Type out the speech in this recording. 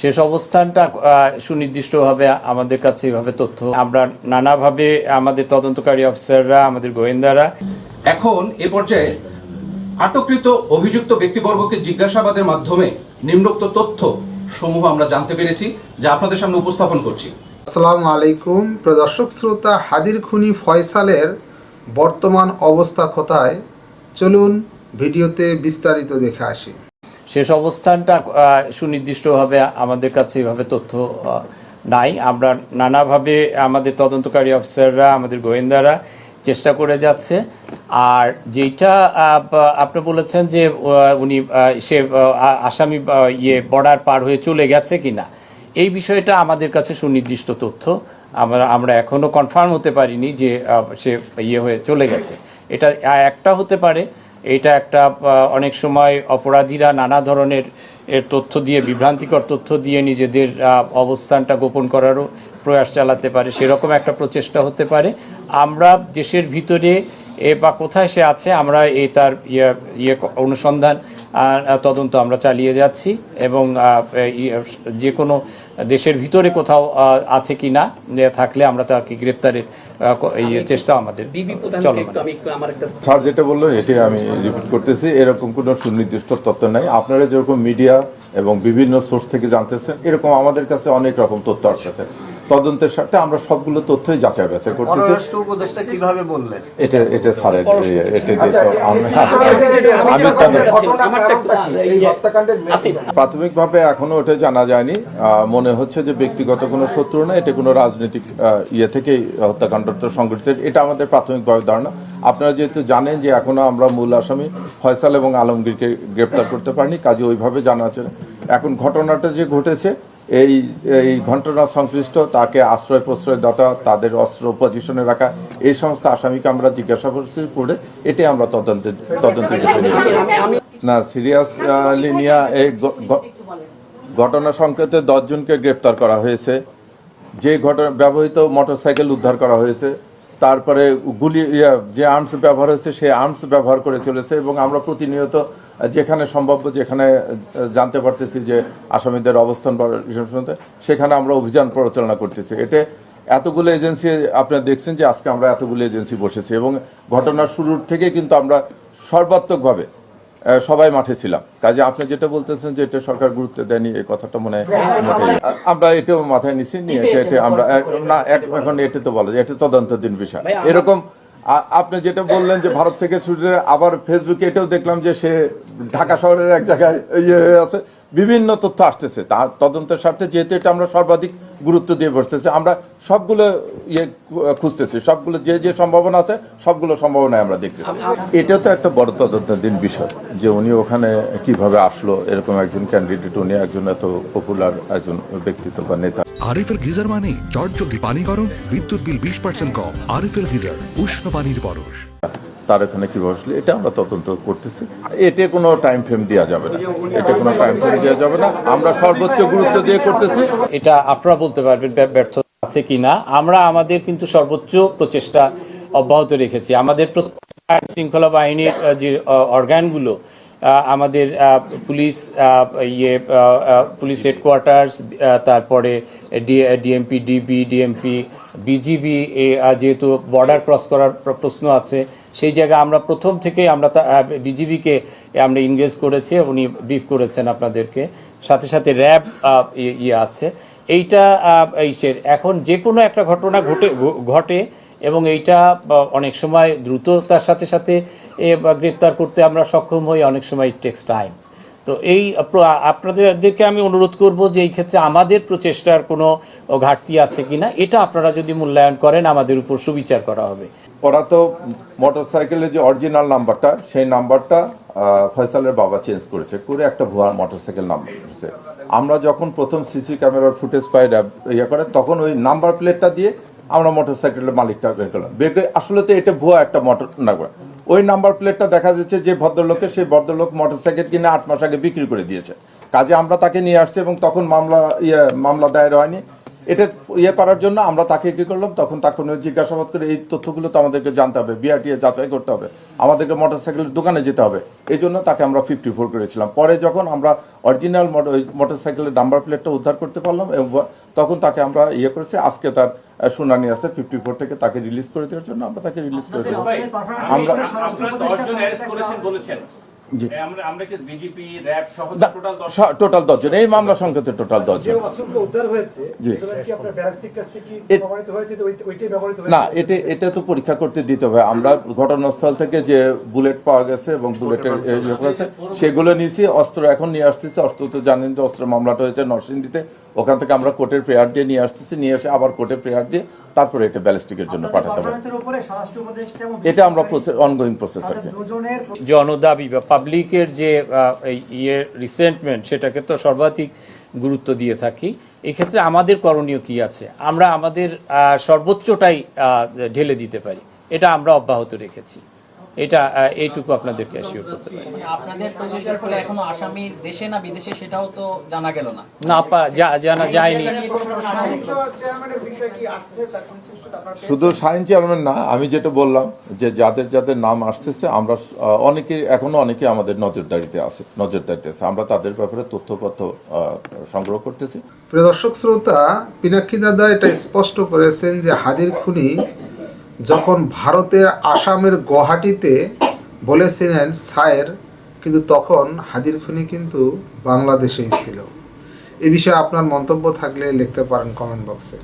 শেষ অবস্থানটা সুনির্দিষ্টভাবে আমাদের কাছে এভাবে তথ্য। আমরা নানাভাবে আমাদের তদন্তকারী অফিসাররা আমাদের গোয়েন্দারা। এখন এ পর্যায়ে আটককৃত অভিযুক্ত ব্যক্তিবর্গকে জিজ্ঞাসাবাদের মাধ্যমে নিম্নোক্ত তথ্য সমূহ আমরা জানতে পেরেছি যা আপনাদের সামনে উপস্থাপন করছি। আসসালামু আলাইকুম। প্রদর্শক শ্রোতা হাদির খুনি ফয়সালের বর্তমান অবস্থা কোথায়? চলুন ভিডিওতে বিস্তারিত দেখে আসি। শেষ অবস্থানটা সুনির্দিষ্টভাবে আমাদের কাছে এভাবে তথ্য নাই। আমরা নানাভাবে আমাদের তদন্তকারী অফিসাররা, আমাদের গোয়েন্দারা চেষ্টা করে যাচ্ছে। আর যেটা আপনি বলেছেন যে উনি সে আসামি ইয়ে বর্ডার পার হয়ে চলে গেছে কিনা, এই বিষয়টা আমাদের কাছে সুনির্দিষ্ট তথ্য। আমরা আমরা এখনও কনফার্ম হতে পারিনি যে সে ইয়ে হয়ে চলে গেছে। এটা একটা হতে পারে। এটা একটা অনেক সময় অপরাধীরা নানা ধরনের এর তথ্য দিয়ে, বিভ্রান্তিকর তথ্য দিয়ে নিজেদের অবস্থানটা গোপন করারও প্রয়াস চালাতে পারে। সেরকম একটা প্রচেষ্টা হতে পারে। আমরা দেশের ভিতরে এ বা কোথায় সে আছে, আমরা এই তার ইয়ে ইয়ে অনুসন্ধান তদন্ত আমরা চালিয়ে যাচ্ছি এবং আহ, যে কোনো দেশের ভিতরে কোথাও আহ, আছে কি না থাকলে আমরা তাকে গ্রেপ্তারের আহ, ক- এই চেষ্টা আমাদের স্যার যেটা বললেন এটি আমি রিপিট করতেছি এরকম কোনো সুনির্দিষ্ট তথ্য নাই। আপনারা যেরকম মিডিয়া এবং বিভিন্ন সোর্স থেকে জানতেছেন এরকম আমাদের কাছে অনেক রকম তথ্য আসছে তদন্তের সাথে আমরা সবগুলো তথ্যই যাচাই বাছাই করতেছি পররাষ্ট্র উপদেষ্টা কীভাবে বললেন এটা এটা স্যারের ইয়ে, এটা এটা প্রাথমিকভাবে এখনও ওটা জানা যায়নি মনে হচ্ছে যে ব্যক্তিগত কোনো শত্রু না এটা কোনো রাজনৈতিক ইয়ে থেকেই হত্যাকাণ্ডটা সংঘটিত এটা আমাদের প্রাথমিকভাবে ধারণা আপনারা যেহেতু জানেন যে এখনও আমরা মূল আসামি ফয়সাল এবং আলমগীরকে গ্রেপ্তার করতে পারিনি কাজে ওইভাবে জানা আছে এখন ঘটনাটা যে ঘটেছে এই এই ঘটনা সংশ্লিষ্ট, তাকে আশ্রয় প্রশ্রয় দাতা, তাদের অস্ত্র পজিশনে রাখা, এই সমস্ত আসামিকে আমরা জিজ্ঞাসা করছি, করে এটি আমরা তদন্তের তদন্তের না সিরিয়াসলি নিয়ে এই ঘটনা সংক্রান্তে দশজনকে গ্রেপ্তার করা হয়েছে। যে ঘটনা, ব্যবহৃত মোটরসাইকেল উদ্ধার করা হয়েছে। তারপরে গুলি যে আর্মস ব্যবহার হয়েছে, সেই আর্মস ব্যবহার করে চলেছে এবং আমরা প্রতিনিয়ত যেখানে সম্ভাব্য, যেখানে জানতে পারতেছি যে আসামিদের অবস্থান সেখানে আমরা অভিযান পরিচালনা করতেছি। এতে এতগুলো এজেন্সি, আপনারা দেখছেন যে আজকে আমরা এতগুলো এজেন্সি বসেছি এবং ঘটনার শুরুর থেকে কিন্তু আমরা সর্বাত্মকভাবে সবাই মাঠে ছিলাম। কাজে আপনি যেটা বলতেছেন যে এটা সরকার গুরুত্ব দেয়নি এই কথাটা মনে হয় আমরা এটাও মাথায় নিছি নিয়ে এটা আমরা না এখন এটা তো বলা যায় এটা দিন বিষয়। এরকম আপনি যেটা বললেন যে ভারত থেকে ছুটে আবার ফেসবুকে এটাও দেখলাম যে সে ঢাকা শহরের এক জায়গায় ইয়ে হয়ে আছে। বিভিন্ন তথ্য আসতেছে। তা তদন্তের স্বার্থে যেহেতু এটা আমরা সর্বাধিক গুরুত্ব দিয়ে বসতেছি, আমরা সবগুলো ইয়ে খুঁজতেছি, সবগুলো যে যে সম্ভাবনা আছে, সবগুলো সম্ভাবনায় আমরা দেখতেছি। এটা তো একটা বড় তদন্তাধীন বিষয় যে উনি ওখানে কীভাবে আসলো, এরকম একজন ক্যান্ডিডেট উনি একজন এত পপুলার একজন ব্যক্তিত্ব বা নেতা। আরএফএল গিজার মানে চটজলদি পানি গরম, বিদ্যুৎ বিল বিশ পার্সেন্ট কম। আরএফএল গিজার, উষ্ণ পানির পরশ তার এখানে কীভাবে আসলে, এটা আমরা তদন্ত করতেছি। এতে কোনো টাইম ফ্রেম দেওয়া যাবে না। এটা কোনো টাইম ফ্রেম দেওয়া যাবে না। আমরা সর্বোচ্চ গুরুত্ব দিয়ে করতেছি। এটা আপনারা বলতে পারবেন ব্য- ব্যর্থ আছে কিনা। আমরা আমাদের কিন্তু সর্বোচ্চ প্রচেষ্টা অব্যাহত রেখেছি। আমাদের আইন শৃঙ্খলা বাহিনীর যে অর্গানগুলো আমাদের পুলিশ ইয়ে পুলিশ হেডকোয়ার্টার্স তারপরে ডিএমপি ডিবি ডিএমপি বিজিবি যেহেতু বর্ডার ক্রস করার প্রশ্ন আছে সেই জায়গায় আমরা প্রথম থেকে আমরা বিজিবিকে আমরা ইনগেজ করেছি, উনি ব্রিফ করেছেন আপনাদেরকে। সাথে সাথে র্যাব ইয়ে আছে। এইটা ইসের এখন যে কোনো একটা ঘটনা ঘটে ঘটে এবং এইটা অনেক সময় দ্রুততার সাথে সাথে গ্রেপ্তার করতে আমরা সক্ষম হই, অনেক সময় টেক্স টাইম তো এই আপনাদেরকে আমি অনুরোধ করব যে এই ক্ষেত্রে আমাদের প্রচেষ্টার কোনো ঘাটতি আছে কিনা, এটা আপনারা যদি মূল্যায়ন করেন, আমাদের উপর সুবিচার করা হবে। ওরা তো মোটরসাইকেলের যে অরিজিনাল নাম্বারটা, সেই নাম্বারটা ফয়সালের বাবা চেঞ্জ করেছে, করে একটা ভুয়া মোটরসাইকেল নাম্বার করেছে আমরা যখন প্রথম সিসি ক্যামেরার ফুটেজ পাই ইয়ে করে, তখন ওই নাম্বার প্লেটটা দিয়ে আমরা মোটরসাইকেলের মালিকটা বের করলাম। বের করে, আসলে তো এটা ভুয়া একটা মোটর নাম্বার ওই নাম্বার প্লেটটা দেখা যাচ্ছে যে ভদ্রলোকে সেই ভদ্রলোক মোটরসাইকেল কিনে আট মাস আগে বিক্রি করে দিয়েছে। কাজে আমরা তাকে নিয়ে আসছি এবং তখন মামলা ইয়ে মামলা দায়ের হয়নি। এটা ইয়ে করার জন্য আমরা তাকে কি করলাম? তখন তাকে জিজ্ঞাসাবাদ করে এই তথ্যগুলো তো আমাদেরকে জানতে হবে বিআরটিএ যাচাই করতে হবে। আমাদেরকে মোটরসাইকেলের দোকানে যেতে হবে। এই জন্য তাকে আমরা ফিফটি ফোর করেছিলাম। পরে যখন আমরা অরিজিনাল মোটরসাইকেলের নাম্বার প্লেটটা উদ্ধার করতে পারলাম এবং তখন তাকে আমরা ইয়ে করেছি। আজকে তার শুনানি আছে ফিফটি ফোর থেকে তাকে রিলিজ করে দেওয়ার জন্য আমরা তাকে রিলিজ করে দেবো। আমরা টোটাল দশজন এই মামলা সংক্রান্ত টোটাল যে দশজন। না এটা এটা তো পরীক্ষা করতে দিতে হবে। আমরা ঘটনাস্থল থেকে যে বুলেট পাওয়া গেছে এবং বুলেটের ইয়ে সেগুলো নিয়েছি অস্ত্র এখন নিয়ে আসতেছি। অস্ত্র তো জানেন যে অস্ত্র মামলাটা হয়েছে নরসিংদীতে। ওখান থেকে আমরা কোর্টের প্রেয়ার দিয়ে নিয়ে আসতেছি নিয়ে এসে আবার কোর্টের প্রেয়ার দিয়ে তারপরে এটা ব্যালিস্টিকের জন্য পাঠাতে হবে এটা আমরা অনগোয়িং প্রসেস আর জনদাবি বা পাবলিকের যে এই ইয়ে রিসেন্টমেন্ট সেটাকে তো সর্বাধিক গুরুত্ব দিয়ে থাকি। এক্ষেত্রে আমাদের করণীয় কি আছে? আমরা আমাদের সর্বোচ্চটাই ঢেলে দিতে পারি। এটা আমরা অব্যাহত রেখেছি। এটা এইটুকু আপনাদেরকে অ্যাসিওর করতে পারি। মানে আপনাদের প্রচেষ্টার ফলে এখনও আসামি দেশে না বিদেশে সেটাও তো জানা গেল না। না জানা যায়নি। শুধু সাইন চেয়ারম্যান না আমি যেটা বললাম যে যাদের যাদের নাম আসতেছে আমরা অনেকে এখনও অনেকে আমাদের নজরদারিতে আছে নজরদারিতে আছে। আমরা তাদের ব্যাপারে তথ্যপত্র সংগ্রহ করতেছি। প্রিয় দর্শক শ্রোতা পিনাক্ষী দাদা এটা স্পষ্ট করেছেন যে হাদির খুনি যখন ভারতের আসামের গুয়াহাটিতে বলেছিলেন সায়ের, কিন্তু তখন হাজির খুনি কিন্তু বাংলাদেশেই ছিল। এ বিষয়ে আপনার মন্তব্য থাকলে লিখতে পারেন কমেন্ট বক্সে।